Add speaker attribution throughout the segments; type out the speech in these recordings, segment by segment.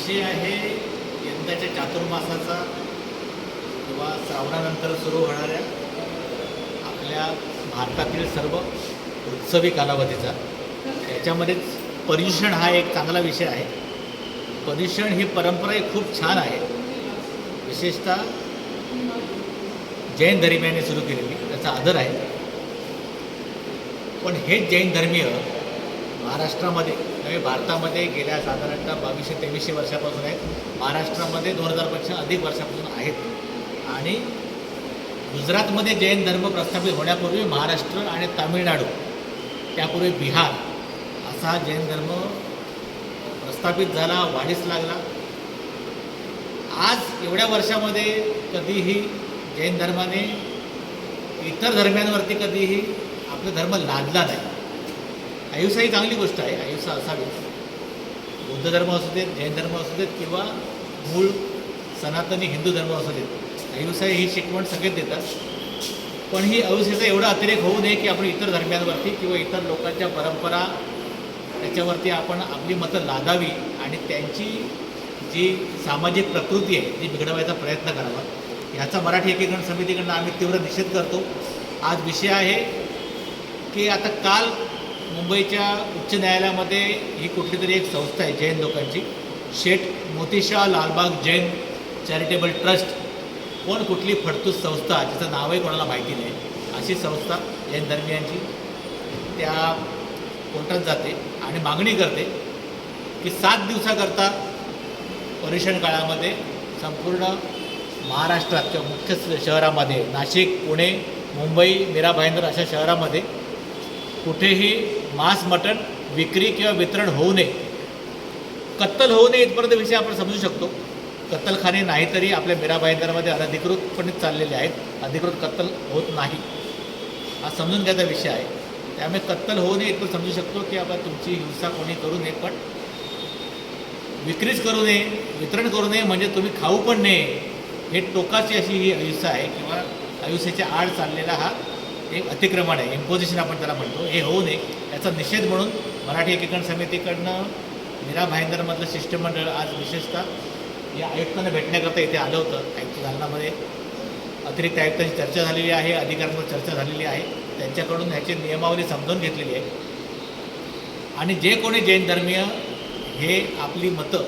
Speaker 1: विषय आहे यंदाच्या चातुर्मासाचा किंवा श्रावणानंतर सुरू होणाऱ्या आपल्या भारतातील सर्व उत्सवी कालावधीचा. याच्यामध्येच पर्युषण हा एक चांगला विषय आहे. पर्युषण ही परंपरा ही खूप छान आहे. विशेषतः जैन धर्मियांनी सुरू केलेली त्याचा आदर आहे. पण हेच जैन धर्मीय महाराष्ट्रामध्ये म्हणजे भारतामध्ये गेल्या साधारणतः बावीसशे तेवीसशे वर्षापासून आहेत. महाराष्ट्रामध्ये दोन हजारपेक्षा अधिक वर्षापासून आहेत. आणि गुजरातमध्ये जैन धर्म प्रस्थापित होण्यापूर्वी महाराष्ट्र आणि तामिळनाडू त्यापूर्वी बिहार असा जैन धर्म प्रस्थापित झाला वाढीस लागला. आज एवढ्या वर्षामध्ये कधीही जैन धर्माने इतर धर्मांवरती कधीही आपला धर्म लादला नाही. अहिंसा ही चांगली गोष्ट आहे. अहिंसा असावीच बौद्ध धर्म असू देत जैन धर्म असू देत किंवा मूळ सनातनी हिंदू धर्म असू देत अहिंसा ही शिकवण सगळेच देतात. पण ही अहिंसेचा एवढा अतिरेक होऊ नये की आपण इतर धर्मांवरती किंवा इतर लोकांच्या परंपरा त्याच्यावरती आपण आपली मतं लादावी आणि त्यांची जी सामाजिक प्रकृती आहे ती बिघडवायचा प्रयत्न करावा. ह्याचा मराठी एकीकरण समितीकडनं आम्ही तीव्र निषेध करतो. आज विषय आहे की आता काल मुंबईच्या उच्च न्यायालयामध्ये ही कुठली तरी एक संस्था आहे जैन लोकांची. Sheth Motishah Lalbaug Jain charitable trust. कोण कुठली फडतूस संस्था जिचं नावही कोणाला माहिती नाही अशी संस्था जैन धर्मियांची त्या कोर्टात जाते आणि मागणी करते की सात दिवसाकरता पर्युषण काळामध्ये संपूर्ण महाराष्ट्रात किंवा मुख्य शहरामध्ये नाशिक पुणे मुंबई मीरा भाईंदर अशा शहरामध्ये कुठेही मांस मटण विक्री किंवा वितरण होऊ नये. कत्तल होऊ नये इथपर्यंत विषय आपण समजू शकतो. कत्तलखाने नाही तरी आपल्या मीरा भाईंदरमध्ये अनधिकृतपणे चाललेले आहेत. अधिकृत कत्तल होत नाही. हा समजून घ्यायचा विषय आहे. त्यामुळे कत्तल होऊ नये इथपर्यंत समजू शकतो की आपण तुमची हिंसा कोणी करू नये पण विक्रीच करू नये वितरण करू नये म्हणजे तुम्ही खाऊ पण नये. हे टोकाची अशी ही अहिंसा आहे किंवा अहिंसेच्या आड चाललेला हा एक अतिक्रमण आहे. इम्पोजिशन आपण त्याला म्हणतो. हे होऊ नये याचा निषेध म्हणून मराठी एकीकरण समितीकडनं मीरा भाईंदरमधलं शिष्टमंडळ आज विशेषतः या आयुक्तांना भेटण्याकरता इथे आलं होतं. आयुक्त दालनामध्ये अतिरिक्त आयुक्तांची चर्चा झालेली आहे. अधिकाऱ्यांवर चर्चा झालेली आहे. त्यांच्याकडून ह्याची नियमावली समजून घेतलेली आहे. आणि जे कोणी जैन धर्मीय हे आपली मतं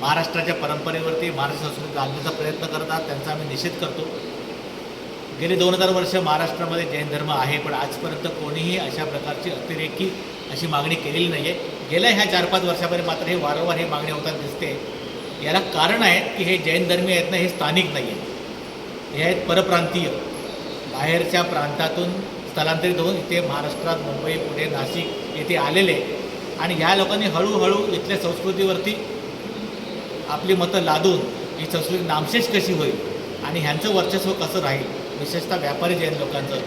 Speaker 1: महाराष्ट्राच्या परंपरेवरती महाराष्ट्र संस्कृती आणण्याचा प्रयत्न करतात त्यांचा आम्ही निषेध करतो. गेले दोन हजार वर्ष महाराष्ट्रामध्ये जैन धर्म आहे पण आजपर्यंत कोणीही अशा प्रकारची अतिरेकी अशी मागणी केलेली नाही आहे गेल्या ह्या चार पाच वर्षामध्ये मात्र हे वारंवार ही मागणी होताना दिसते. याला कारण आहे की हे जैन धर्मीय आहेत ना हे स्थानिक नाही आहेत हे आहेत परप्रांतीय. बाहेरच्या प्रांतातून स्थलांतरित होऊन इथे महाराष्ट्रात मुंबई पुणे नाशिक येथे आलेले. आणि ह्या लोकांनी हळूहळू इथल्या संस्कृतीवरती आपली मतं लादून ही संस्कृती नामशेष कशी होईल आणि ह्यांचं वर्चस्व कसं राहील? विशेषतः व्यापारी जैन लोकांचं